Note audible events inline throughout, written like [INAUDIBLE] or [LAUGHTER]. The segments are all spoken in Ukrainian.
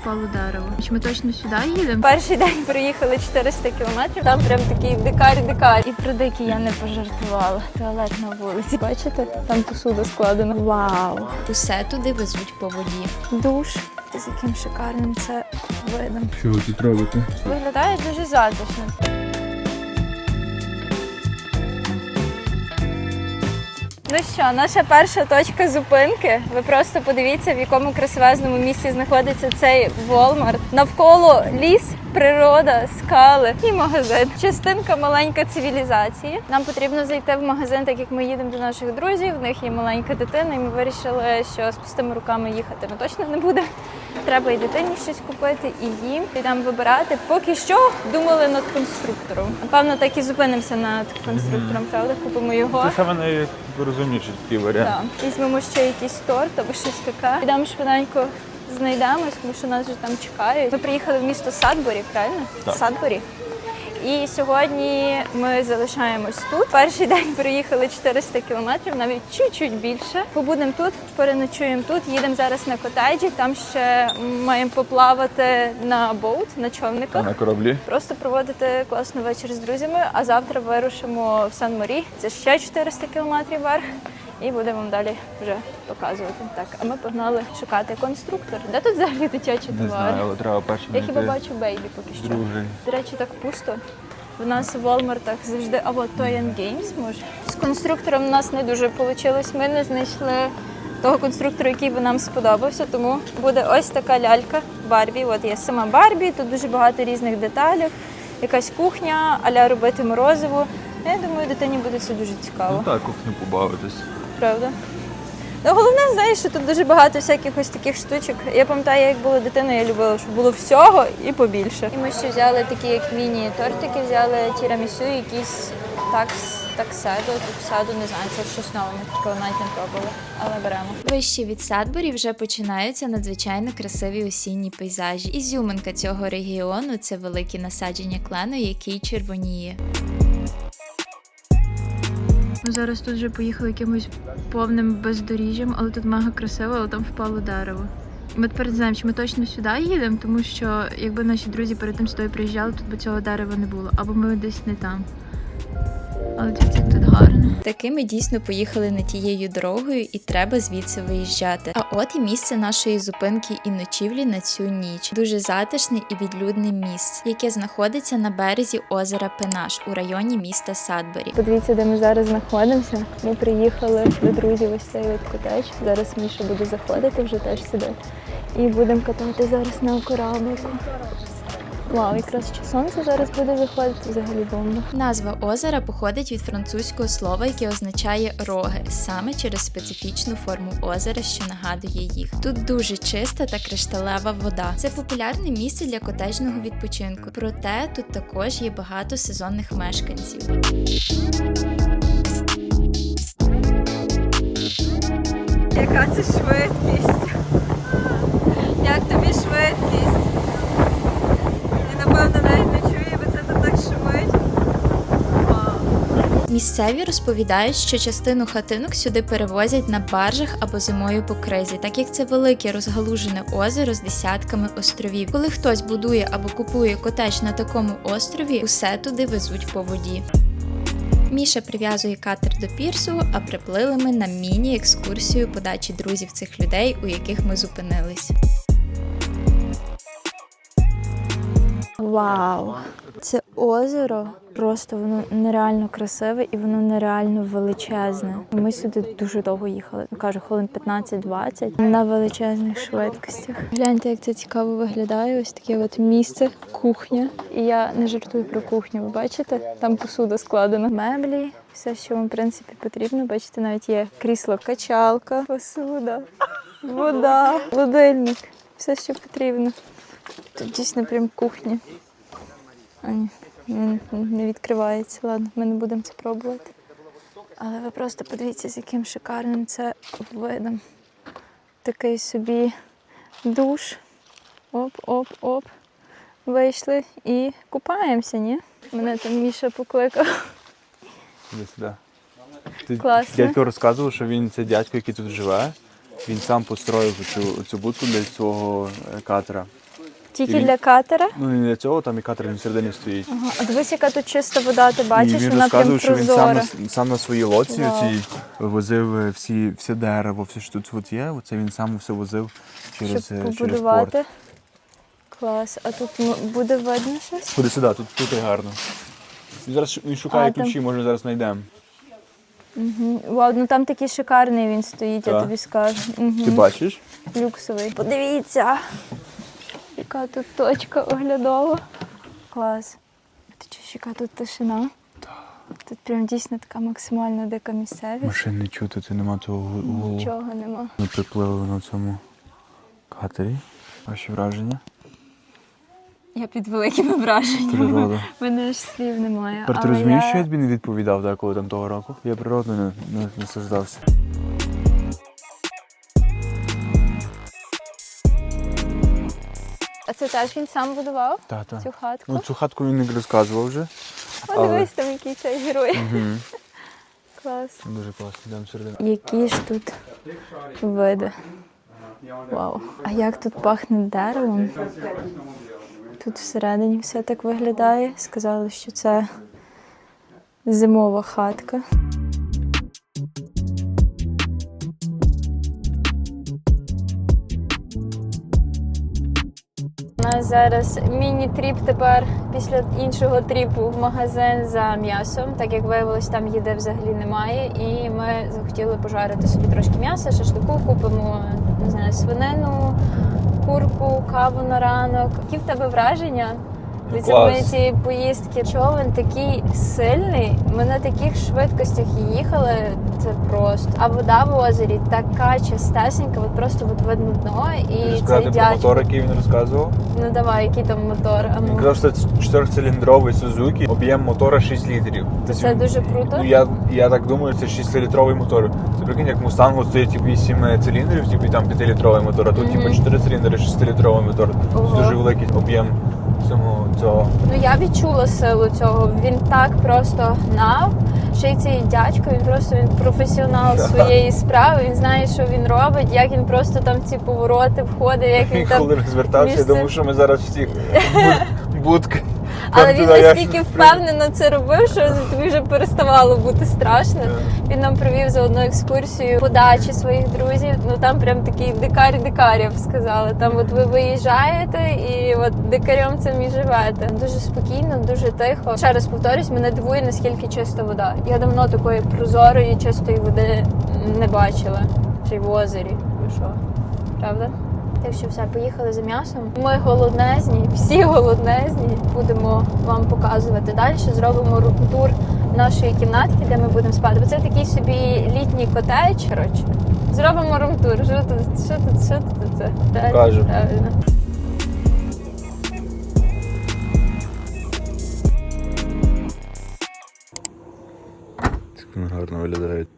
Впало дерево. Чи ми точно сюди їдемо? Перший день проїхали 400 кілометрів. Там прям такий дикар-дикар. І про дикі я не пожартувала. Туалет на вулиці. Бачите, там посуда складена. Вау! Усе туди везуть по воді. Душ. З яким шикарним це видом. Що ви тут робите? Виглядає дуже затишно. Ну що, наша перша точка зупинки. Ви просто подивіться, в якому красивезному місці знаходиться цей Walmart. Навколо ліс, природа, скали і магазин. Частинка маленька цивілізації. Нам потрібно зайти в магазин, так як ми їдемо до наших друзів. В них є маленька дитина, і ми вирішили, що з пустими руками їхати ми точно не будемо. Треба і дитині щось купити, і їм. Йдемо вибирати. Поки що думали над конструктором. Напевно, так і зупинимося над конструктором, правда? Купимо його. Це саме найрозумніший такий варіант. Так. Візьмемо ще якийсь торт або щось таке. Йдемо швиденько знайдемось, тому що нас вже там чекають. Ми приїхали в місто Садборі, правильно? Так. Садборі. І сьогодні ми залишаємось тут. Перший день проїхали 400 кілометрів, навіть чуть-чуть більше. Побудемо тут, переночуємо тут. Їдемо зараз на котеджі. Там ще маємо поплавати на боут, на човниках. На кораблі. Просто проводити класний вечір з друзями, а завтра вирушимо в Сан-Морі. Це ще 400 кілометрів вверх. І будемо вам далі вже показувати. Так, а ми погнали шукати конструктор. Де тут взагалі дитячі Не знаю, але треба перше Я хіба бачу бейбі поки що. другий. До речі, так пусто. В нас в Walmartах завжди, а от Toy and Games може. З конструктором у нас не дуже вийшло. Ми не знайшли того конструктора, який би нам сподобався. Тому буде ось така лялька Барбі. От є сама Барбі, тут дуже багато різних деталей, якась кухня, аля робити морозиво. Я думаю, дитині буде це дуже цікаво. Ну так, кухню побавитись. Правда? Ну, головне, знаєш, що тут дуже багато всяких ось таких штучок. Я пам'ятаю, як була дитина, я любила, щоб було всього і побільше. І ми ще взяли такі, як міні-тортики, взяли тірамісу, якісь такс, такседо, такседо, не знаю, це щось нове, ми такого навіть не пробували, але беремо. Вище від Садборі вже починаються надзвичайно красиві осінні пейзажі. Ізюминка цього регіону це великі насадження клену, який червоніє. Ми зараз тут вже поїхали якимось повним бездоріжжям, але тут мега красиво, але там впало дерево. Ми тепер знаємо, чи ми точно сюди їдемо, тому що якби наші друзі перед тим сюди приїжджали, тут би цього дерева не було, або ми десь не там. Але дивіться, як тут гарно. Таки ми дійсно поїхали не тією дорогою і треба звідси виїжджати. А от і місце нашої зупинки і ночівлі на цю ніч. Дуже затишне і відлюдне місце, яке знаходиться на березі озера Пенаш у районі міста Садбері. Подивіться, де ми зараз знаходимося. Ми приїхали до друзів ось цей от котеч. Зараз Міша буде заходити вже теж сюди. І будемо катати зараз на кораблику. Вау, якраз ще сонце зараз буде виходити, взагалі бомба. Назва озера походить від французького слова, яке означає роги, саме через специфічну форму озера, що нагадує їх. Тут дуже чиста та кришталева вода. Це популярне місце для котежного відпочинку. Проте тут також є багато сезонних мешканців. Яка це швидкість? Як тобі швидкість? Я напевно навіть не чую, бо це тут так шумить. Місцеві розповідають, що частину хатинок сюди перевозять на баржах або зимою по кризі, так як це велике розгалужене озеро з десятками островів. Коли хтось будує або купує котеж на такому острові, усе туди везуть по воді. Міша прив'язує катер до пірсу, а приплили ми на міні-екскурсію подачі друзів цих людей, у яких ми зупинились. Вау! Це озеро просто воно нереально красиве і воно нереально величезне. Ми сюди дуже довго їхали. Кажу, хвилин 15-20 на величезних швидкостях. Гляньте, як це цікаво виглядає. Ось таке от місце, кухня. І я не жартую про кухню. Ви бачите? Там посуда складена. Меблі, все, що вам в принципі потрібно. Бачите, навіть є крісло, качалка, посуда, вода, холодильник. Все, що потрібно. Тут дійсно прям кухня. А, ні, не- не відкривається. Ладно, ми не будемо це пробувати. Але ви просто подивіться, з яким шикарним це видом. Такий собі душ. Оп-оп-оп. Вийшли і купаємося, ні? Мене там Міша покликав. Іди сюди. Ти Класно. дядько розказував, що він це дядько, який тут живе. Він сам построїв цю, цю будку для свого катера. Тільки І для катера. Ну не для цього, там і катер він всередині стоїть. Ага. А дивись, яка тут чиста вода, ти і бачиш, він вона прям розказував, що він сам прозора. на, сам на своїй лодці Вау. цій возив е, всі, все дерево, все, що тут є, оце він сам все возив через, Щоб е, через побудувати. порт. Клас. А тут ну, буде видно щось? Ходи сюди, тут, тут і гарно. Він зараз ш- він шукає А, там- ключі, може зараз знайдемо. Угу. Вау, ну там такий шикарний він стоїть, я Так. тобі скажу. Угу. Ти бачиш? Люксовий. Подивіться, яка тут точка оглядова. Клас. Ти чуєш, яка тут тишина? Тут прям дійсно така максимально дика місцевість. Машин не чути, це нема того гулу. Нічого нема. Ми приплили на цьому катері. Ваші враження? Я під великими враженнями. Природа. [LAUGHS] Мене ж слів немає. Тепер ти але розумієш, я... що я тобі не відповідав деколи там того року? Я природно не, не наслаждався. А це теж він сам будував Та-та. цю хатку? Ну, цю хатку він не розказував вже. О, але- дивись, там який цей герой. Угу. Клас. Дуже класно, йдемо всередину. Які ж тут види. Вау. А як тут пахне деревом? Тут всередині все так виглядає. Сказали, що це зимова хатка. У нас зараз міні-тріп тепер після іншого тріпу в магазин за м'ясом, так як виявилось, там їди взагалі немає. І ми захотіли пожарити собі трошки м'яса, шашлику, купимо не знаю, свинину, курку, каву на ранок. Які в тебе враження від Клас. цієї поїздки? Човен такий сильний. Ми на таких швидкостях їхали. Це просто. А вода в озері така чистесенька, от просто от видно дно і цей про дядько. мотор, який він розказував. Ну давай, який там мотор. А Він ну. казав, що це чотирьохциліндровий Suzuki, об'єм мотора 6 літрів. Це дуже круто. Ну, я, я так думаю, це 6-літровий мотор. Це прикинь, як Мустангу стоїть типу, 8 циліндрів, типу, і там 5-літровий мотор, а тут Мгм. типу 4 циліндри, 6-літровий мотор. Ого. Це дуже великий об'єм цього, цього. Ну я відчула силу цього. Він так просто гнав. Ще й цей дядько, він просто він професіонал [LAUGHS] своєї справи. Він знає, що він робить, як він просто там ці повороти входить, як він Він там. коли розвертався, я думав, що ми зараз всі [LAUGHS] будки. Але він настільки впевнено це робив, що тобі вже переставало бути страшно. Він нам провів за одну екскурсію подачі своїх друзів. Ну там прям такий дикар дикарів сказали. Там от ви виїжджаєте і от дикарем цим і живете. Дуже спокійно, дуже тихо. Ще раз повторюсь, мене дивує наскільки чиста вода. Я давно такої прозорої, чистої води не бачила. Й в озері. Ви що? Правда? Так що все, поїхали за м'ясом. Ми голоднезні, всі голоднезні. Будемо вам показувати далі. Зробимо рукотур нашої кімнатки, де ми будемо спати. Бо це такий собі літній котедж. Коротше. Зробимо румтур. Що тут? Що тут? Що тут це? Правильно? Гарно виглядають.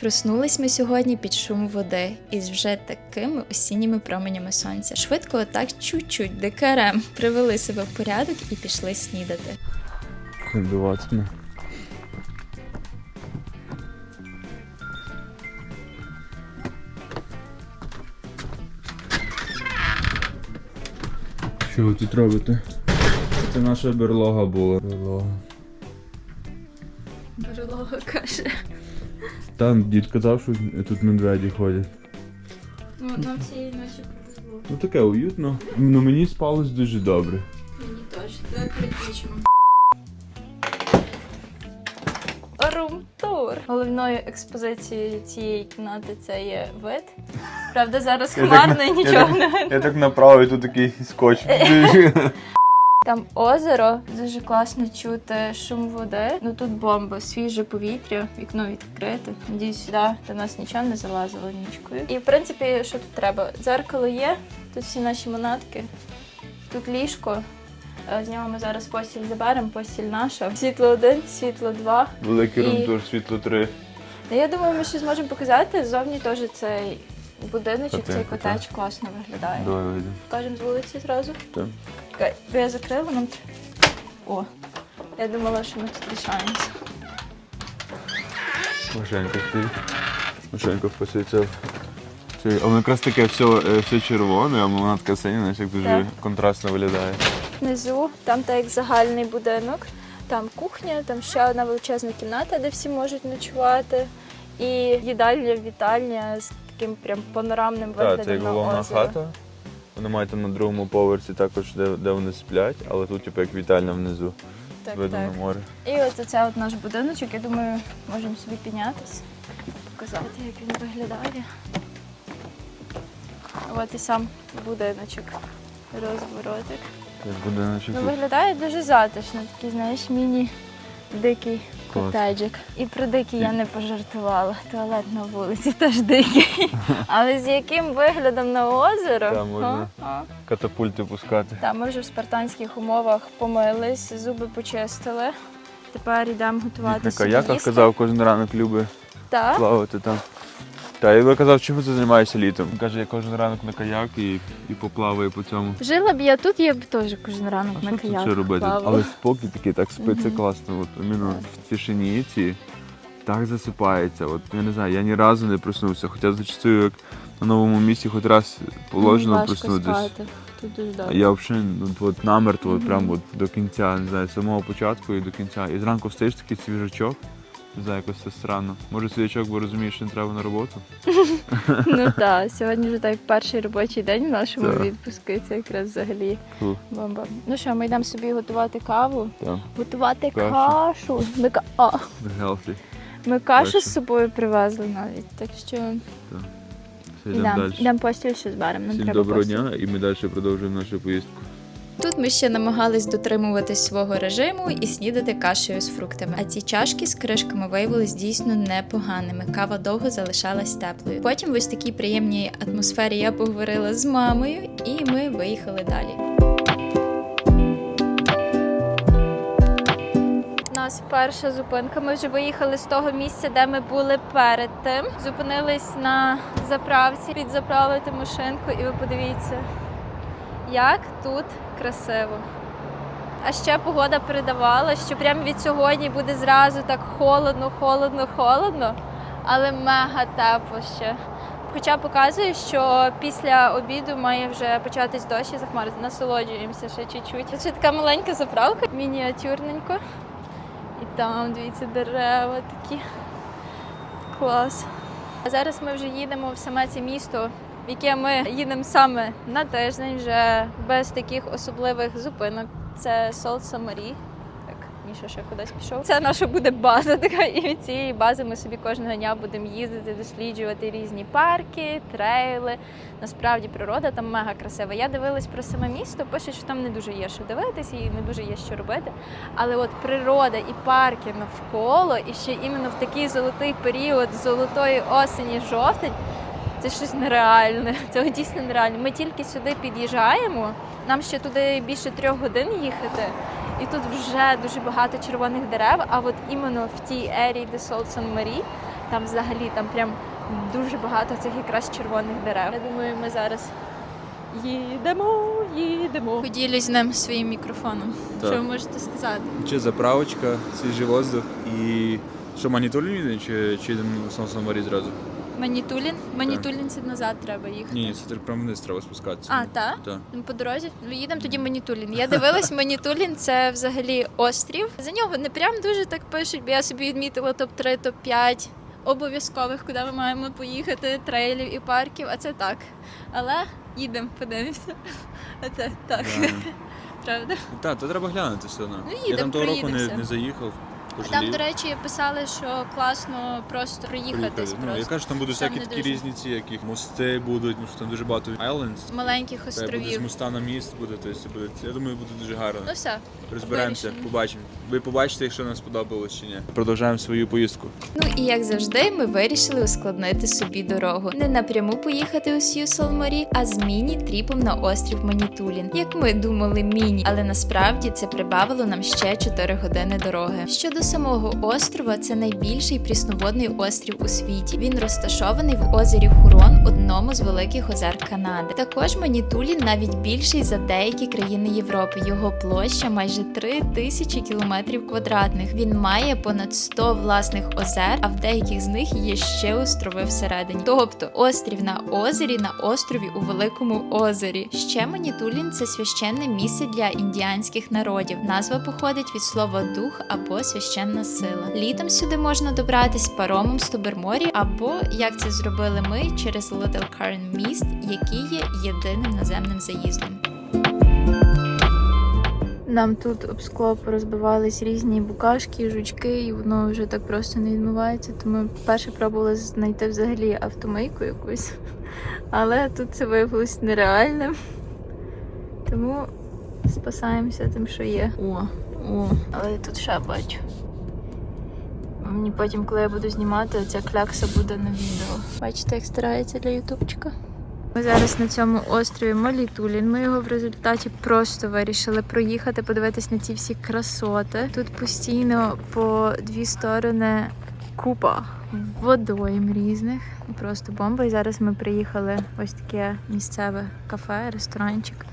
Проснулись ми сьогодні під шум води із вже такими осінніми променями сонця. Швидко, так чуть-чуть дикарем привели себе в порядок і пішли снідати. Відбиватиме. Що ви тут робите? Це наша берлога була. Берлога. Берлога каже. Там дід казав, що тут медведі ходять. Ну, нам цієї ночі повезло. Ну таке уютно. Ну мені спалось дуже добре. Мені теж. Так прикрічимо. Румтур. Головною експозицією цієї кімнати це є вид. Правда, зараз хмарно і нічого не видно. Я так направив, тут такий скотч. [LAUGHS] Там озеро, дуже класно чути шум води. Ну тут бомба, свіже повітря, вікно відкрите. Надіюсь, сюди до нас нічого не залазило нічкою. І в принципі, що тут треба? Дзеркало є, тут всі наші монатки, тут ліжко. З нього ми зараз постіль заберемо, постіль наша. Світло один, світло два. Великий І- румтур, світло 3. Та я думаю, ми ще зможемо показати. Зовні теж цей будиночок, цей Хатинка, котеч класно виглядає. Давай вийдемо. Покажемо з вулиці зразу. Так. Чекай, бо я закрила нам. тр- О, я думала, що ми тут лишаємося. Машенька стоїть. Машенька вписується в цей. А воно якраз таке все, е, все червоне, а вона така синя, знаєш, як дуже Так. контрастно виглядає. Внизу, там так як загальний будинок, там кухня, там ще одна величезна кімната, де всі можуть ночувати. І їдальня, вітальня з таким прям панорамним виглядом Так, це як на головна озеро. хата. Вони мають там на другому поверсі також, де, де вони сплять, але тут типу як вітальня внизу. Так, видно так. на море. І от оце от наш будиночок, я думаю, можемо собі піднятися, показати, як він виглядає. От і сам будиночок, розворотик. Як будиночок. Ну, виглядає дуже затишно, такий, знаєш, міні-дикий. Котеджик. І про дикий я не пожартувала. Туалет на вулиці теж дикий. [LAUGHS] Але з яким виглядом на озеро? Там можна. Катапульти пускати. Та ми вже в спартанських умовах помились, зуби почистили. Тепер йдемо готуватися. Як казав, кожен ранок любить Так? плавати там. Та я казав, чим ти займаєшся літом. Він каже, я кожен ранок на каяк і, і поплаваю по цьому. Жила б я тут, я б теж кожен ранок А на що тут каяк ще робити? плавала. Але спокій такий, так спиться Мгм. класно. От іменно в тишині ці так засипається. От я не знаю, я ні разу не проснувся. Хоча зачастую як на новому місці хоч раз положено проснутися. Тут дуже добре. я взагалі ну, от намертво, от Мгм. прям от до кінця, не знаю, з самого початку і до кінця. І зранку встаєш такий свіжачок. Не знаю, якось це странно. Може свіжачок, бо розумієш, що не треба на роботу. [LAUGHS] Ну так, сьогодні вже так перший робочий день в нашому Так. відпуску. і Це якраз взагалі Фу. бомба. Ну що, ми йдемо собі готувати каву. Так, Готувати Кашу. кашу. Ми, ка- а, healthy. ми кашу Кашу. з собою привезли навіть. Так що Все, йдемо йдемо, далі. йдемо постіль ще зберемо. Нам Всім треба доброго постіль. дня і ми далі продовжуємо нашу поїздку. Тут ми ще намагались дотримуватись свого режиму і снідати кашею з фруктами. А ці чашки з кришками виявились дійсно непоганими. Кава довго залишалась теплою. Потім в ось такій приємній атмосфері я поговорила з мамою, і ми виїхали далі. Нас перша зупинка. Ми вже виїхали з того місця, де ми були перед тим. Зупинились на заправці, підзаправити машинку, і ви подивіться, як тут красиво. А ще погода передавала, що прямо від сьогодні буде зразу так холодно, холодно, холодно, але мега тепло ще. Хоча показує, що після обіду має вже початись дощ і захмарити. Насолоджуємося ще чуть-чуть. Ще така маленька заправка, мініатюрненько. І там, дивіться, дерева такі. Клас. А зараз ми вже їдемо в саме це місто, в яке ми їдемо саме на тиждень, вже без таких особливих зупинок. Це Солт Самарі. Міша ще кудись пішов. Це наша буде база така, і від цієї бази ми собі кожного дня будемо їздити, досліджувати різні парки, трейли. Насправді природа там мега красива. Я дивилась про саме місто, пишуть, що там не дуже є що дивитися і не дуже є що робити. Але от природа і парки навколо, і ще іменно в такий золотий період золотої осені, жовтень. Це щось нереальне. [LAUGHS] Це дійсно нереально. Ми тільки сюди під'їжджаємо. Нам ще туди більше трьох годин їхати, і тут вже дуже багато червоних дерев. А от іменно в тій ерії, де Солсон Марі, там взагалі там прям дуже багато цих якраз червоних дерев. Я думаю, ми зараз їдемо, їдемо. Поділюсь з ним своїм мікрофоном. Так. Що ви можете сказати? Чи заправочка, свіжий воздух і що манітулін чи, чи йдемо в морі зразу? Манітулін? Манітулін це назад треба їхати. Ні, це прямо вниз треба спускатися. А, так? Так. Ну, По дорозі Ну, їдемо тоді Манітулін. Я дивилась, Манітулін це взагалі острів. За нього не прям дуже так пишуть, бо я собі відмітила топ-3, топ-5 обов'язкових, куди ми маємо поїхати, трейлів і парків, а це так. Але їдемо, подивимося. А це так, правда. Так, то треба глянути все одно. Ну, Я їдемо, там того року не, не заїхав. Там, пожалів. до речі, писали, що класно просто проїхатись Приїхали. Ну, я просто. кажу, там будуть Там всякі не такі дуже. різні ці, які мости будуть, ну що там дуже багато islands. З маленьких Та буде з островів. моста на міст буде, тобто буде. Я думаю, буде дуже гарно. Ну все. Розберемося, вирішено. побачимо. Ви побачите, якщо нам сподобалось чи ні. Продовжуємо свою поїздку. Ну і як завжди, ми вирішили ускладнити собі дорогу. Не напряму поїхати у Сью-Солморі, а з міні-тріпом на острів Манітулін. Як ми думали, міні, але насправді це прибавило нам ще 4 години дороги. Щодо самого острова це найбільший прісноводний острів у світі. Він розташований в озері Хурон, одному з великих озер Канади. Також Манітулін навіть більший за деякі країни Європи. Його площа майже 3 тисячі кілометрів квадратних. Він має понад 100 власних озер, а в деяких з них є ще острови всередині. Тобто острів на озері на острові у великому озері. Ще Манітулін це священне місце для індіанських народів. Назва походить від слова дух або священна сила. Літом сюди можна добратись паромом з Тоберморі, або як це зробили ми через Little Current міст, який є єдиним наземним заїздом. Нам тут об скло порозбивались різні букашки, жучки, і воно вже так просто не відмивається. Тому перше пробувала знайти взагалі автомийку якусь. [LAUGHS] Але тут це виявилось нереальним. Тому спасаємося тим, що є. О, о, але я тут ще бачу. Мені потім, коли я буду знімати, ця клякса буде на відео. Бачите, як старається для ютубчика. Ми зараз на цьому острові Малітулін. Ми його в результаті просто вирішили проїхати, подивитись на ці всі красоти. Тут постійно по дві сторони купа водойм різних. Просто бомба. І зараз ми приїхали в ось таке місцеве кафе, ресторанчик,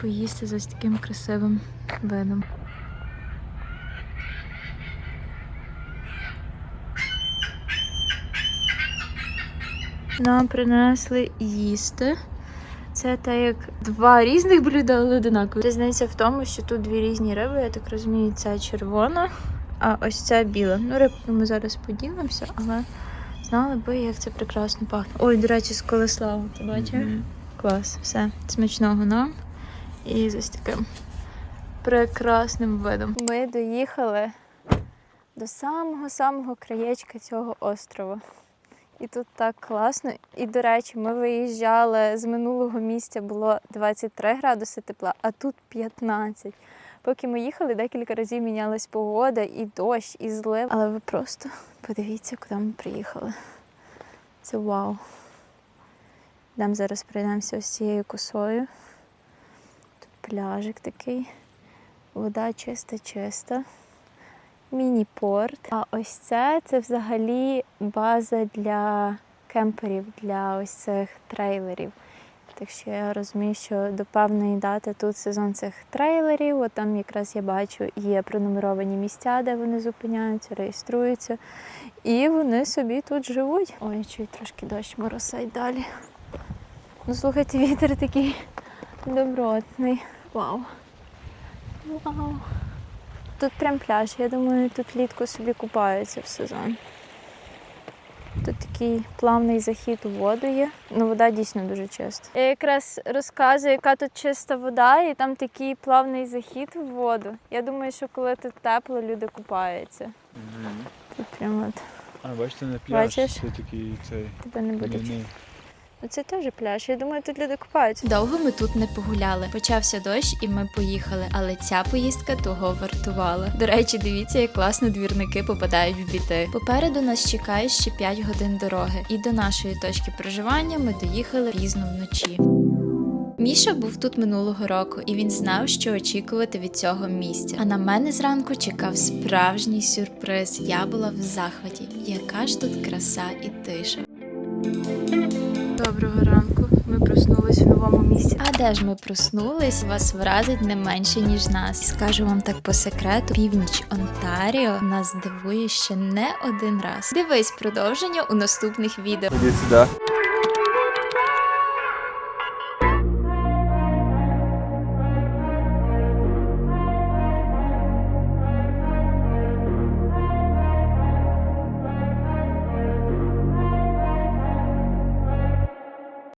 поїсти з ось таким красивим видом. Нам принесли їсти. Це так як два різних блюда, але одинакові. Різниця в тому, що тут дві різні риби, я так розумію, це червона, а ось це біла. Ну, рибку ми зараз поділимося, але знали би, як це прекрасно пахне. Ой, до речі, з колеславом, ти бачив? Мгм. Клас, все. Смачного нам. І з ось таким прекрасним видом. Ми доїхали до самого-самого краєчка цього острова. І тут так класно. І, до речі, ми виїжджали з минулого місця було 23 градуси тепла, а тут 15. Поки ми їхали, декілька разів мінялась погода, і дощ, і злив. Але ви просто подивіться, куди ми приїхали. Це вау. Йдемо зараз пройдемося ось цією косою. Тут пляжик такий. Вода чиста, чиста. Міні-порт. А ось це це взагалі база для кемперів, для ось цих трейлерів. Так що я розумію, що до певної дати тут сезон цих трейлерів. От там якраз я бачу, є пронумеровані місця, де вони зупиняються, реєструються. І вони собі тут живуть. Ой, чую трошки дощ моросить далі. Ну, слухайте, вітер такий добротний. Вау. Вау. Тут прям пляж. Я думаю, тут влітку собі купаються в сезон. Тут такий плавний захід у воду є. Ну, вода дійсно дуже чиста. Я якраз розказую, яка тут чиста вода, і там такий плавний захід у воду. Я думаю, що коли тут тепло, люди купаються. Тут прям от А, бачите, на пляж. Бачиш? Це такий цей. тебе не буде. Це теж пляж. Я думаю, тут люди купаються. Довго ми тут не погуляли. Почався дощ, і ми поїхали. Але ця поїздка того вартувала. До речі, дивіться, як класно двірники попадають в біти. Попереду нас чекає ще 5 годин дороги, і до нашої точки проживання ми доїхали пізно вночі. Міша був тут минулого року, і він знав, що очікувати від цього місця. А на мене зранку чекав справжній сюрприз. Я була в захваті. Яка ж тут краса і тиша. Доброго ранку. Ми проснулись в новому місці. А де ж ми проснулись? Вас вразить не менше ніж нас. Скажу вам так по секрету: північ Онтаріо нас дивує ще не один раз. Дивись продовження у наступних відео. Іди сюди.